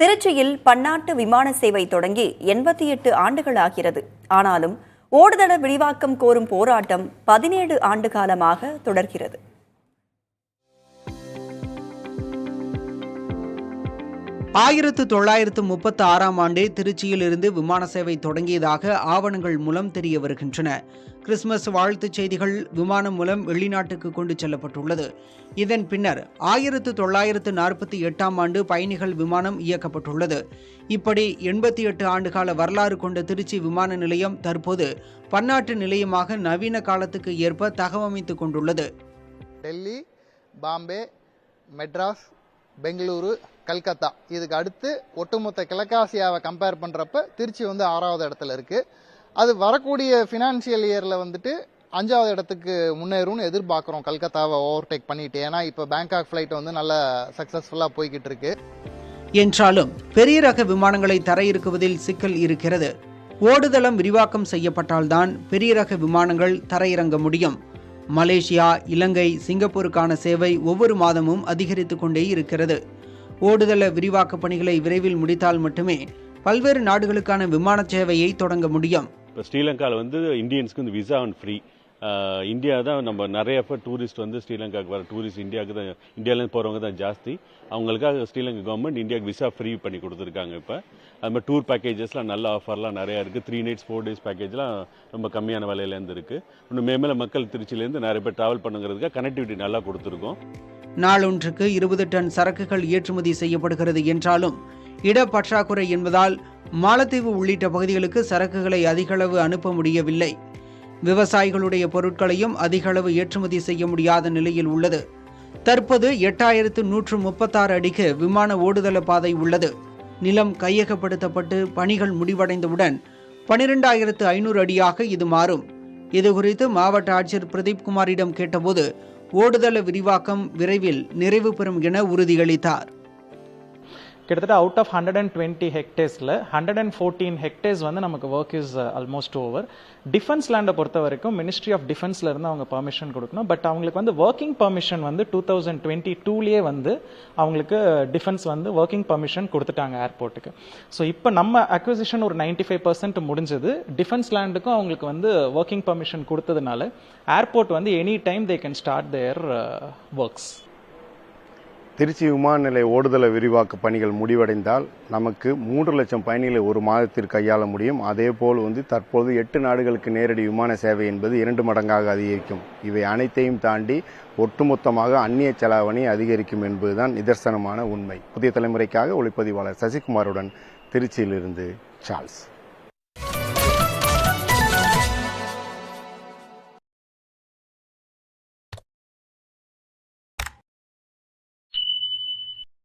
திருச்சியில் பன்னாட்டு விமான சேவை தொடங்கி எண்பத்தி எட்டு ஆண்டுகள் ஆகிறது ஆனாலும் ஓடுதள விரிவாக்கம் கோரும் போராட்டம் பதினேழு ஆண்டு காலமாக தொடர்கிறது. ஆயிரத்து தொள்ளாயிரத்து முப்பத்தி ஆறாம் ஆண்டே திருச்சியில் இருந்து விமான சேவை தொடங்கியதாக ஆவணங்கள் மூலம் தெரிய வருகின்றன. கிறிஸ்துமஸ் வாழ்த்துச் செய்திகள் விமானம் மூலம் வெளிநாட்டுக்கு கொண்டு செல்லப்பட்டுள்ளது. இதன் பின்னர் ஆயிரத்து தொள்ளாயிரத்து நாற்பத்தி எட்டாம் ஆண்டு பயணிகள் விமானம் இயக்கப்பட்டுள்ளது. இப்படி எண்பத்தி எட்டு ஆண்டுகால வரலாறு கொண்ட திருச்சி விமான நிலையம் தற்போது பன்னாட்டு நிலையமாக நவீன காலத்துக்கு ஏற்ப தகவமைத்துக் கொண்டுள்ளது. டெல்லி பாம்பே மெட்ராஸ் பெங்களூரு கல்கத்தா. இதுக்கு அடுத்து ஒட்டுமொத்த கிழக்காசியாவை கம்பேர் பண்ணுறப்ப திருச்சி வந்து ஆறாவது இடத்துல இருக்குது அது வரக்கூடிய ஃபினான்ஷியல் இயரில் வந்துட்டு அஞ்சாவது இடத்துக்கு முன்னேறும்னு எதிர்பார்க்குறோம். கல்கத்தாவை ஓவர்டேக் பண்ணிட்டு. ஏன்னா இப்போ பேங்காக் ஃப்ளைட் வந்து நல்ல சக்ஸஸ்ஃபுல்லாக போய்கிட்டு இருக்கு. என்றாலும் பெரிய ரக விமானங்களை தரையிறக்குவதில் சிக்கல் இருக்கிறது. ஓடுதளம் விரிவாக்கம் செய்யப்பட்டால்தான் பெரிய ரக விமானங்கள் தரையிறங்க முடியும். மலேசியா இலங்கை சிங்கப்பூருக்கான சேவை ஒவ்வொரு மாதமும் அதிகரித்துக் கொண்டே இருக்கிறது. ஓடுதள விரிவாக்க பணிகளை விரைவில் முடித்தால் மட்டுமே பல்வேறு நாடுகளுக்கான விமான சேவையை தொடங்க முடியும். இப்போ ஸ்ரீலங்காவில் வந்து இந்தியன்ஸ்க்கு வந்து விசா அண்ட் ஃப்ரீ. இந்தியா தான் நம்ம நிறைய பேர் டூரிஸ்ட் வந்து ஸ்ரீலங்காவுக்கு வர டூரிஸ்ட் இந்தியாவுக்கு தான் இந்தியாவிலேருந்து போகிறவங்க தான் ஜாஸ்தி. அவங்களுக்காக ஸ்ரீலங்கா கவர்மெண்ட் இந்தியாவுக்கு விசா ஃப்ரீ பண்ணி கொடுத்துருக்காங்க இப்போ. அது மாதிரி டூர் பேக்கேஜஸ்லாம் நல்ல ஆஃபர்லாம் நிறையா இருக்குது த்ரீ நைட்ஸ் ஃபோர் டேஸ் பேக்கேஜ்லாம் ரொம்ப கம்மியான விலையிலேருந்து இருக்குது இன்னும் மேமேல மக்கள் திருச்சியிலேருந்து நிறைய பேர் ட்ராவல் பண்ணுங்கிறதுக்காக கனெக்டிவிட்டி நல்லா கொடுத்துருக்கோம். நாளொன்றுக்கு இருபது டன் சரக்குகள் ஏற்றுமதி செய்யப்படுகிறது என்றாலும் இடப்பற்றாக்குறை என்பதால் மாலத்தீவு உள்ளிட்ட பகுதிகளுக்கு சரக்குகளை அதிகளவு அனுப்ப முடியவில்லை. விவசாயிகளுடைய பொருட்களையும் அதிகளவு ஏற்றுமதி செய்ய முடியாத நிலையில் உள்ளது. தற்போது எட்டாயிரத்து நூற்று முப்பத்தாறு அடிக்கு விமான ஓடுதள பாதை உள்ளது. நிலம் கையகப்படுத்தப்பட்டு பணிகள் முடிவடைந்தவுடன் பனிரெண்டாயிரத்து ஐநூறு அடியாக இது மாறும். இதுகுறித்து மாவட்ட ஆட்சியர் பிரதீப் குமாரிடம் கேட்டபோது ஓடுதள விரிவாக்கம் விரைவில் நிறைவு பெறும் என உறுதியளித்தார். கிட்டத்தட்ட out of hundred and twenty ஹெக்டேர்ஸில் hundred and fourteen hectares வந்து நமக்கு work is almost over defence லேண்டை பொறுத்த வரைக்கும் மினிஸ்ட்ரி ஆஃப் டிஃபென்ஸில் இருந்து அவங்க பர்மிஷன் கொடுக்கணும். பட் அவங்களுக்கு வந்து ஒர்க்கிங் பர்மிஷன் வந்து டூ தௌசண்ட் டுவெண்ட்டி டூலேயே வந்து அவங்களுக்கு uh, டிஃபென்ஸ் வந்து ஒர்க்கிங் பர்மிஷன் கொடுத்துட்டாங்க ஏர்போர்ட்டுக்கு ஸோ இப்போ நம்ம அக்விசிஷன் ஒரு நைன்டி ஃபைவ் பர்சன்ட் முடிஞ்சது. டிஃபென்ஸ் லேண்டுக்கும் அவங்களுக்கு வந்து ஒர்க்கிங் பர்மிஷன் கொடுத்ததுனால ஏர்போர்ட் வந்து any time they can start their works Trichy விமான நிலைய ஓடுதள விரிவாக்க பணிகள் முடிவடைந்தால் நமக்கு மூன்று லட்சம் பயணிகளை ஒரு மாதத்திற்கு கையாள முடியும். அதேபோல் வந்து தற்போது எட்டு நாடுகளுக்கு நேரடி விமான சேவை என்பது இரண்டு மடங்காக அதிகரிக்கும். இவை அனைத்தையும் தாண்டி ஒட்டுமொத்தமாக அந்நிய செலாவணி அதிகரிக்கும் என்பதுதான் நிதர்சனமான உண்மை. புதிய தலைமுறைக்காக ஒளிப்பதிவாளர் சசிகுமாருடன் திருச்சியிலிருந்து சார்ல்ஸ்.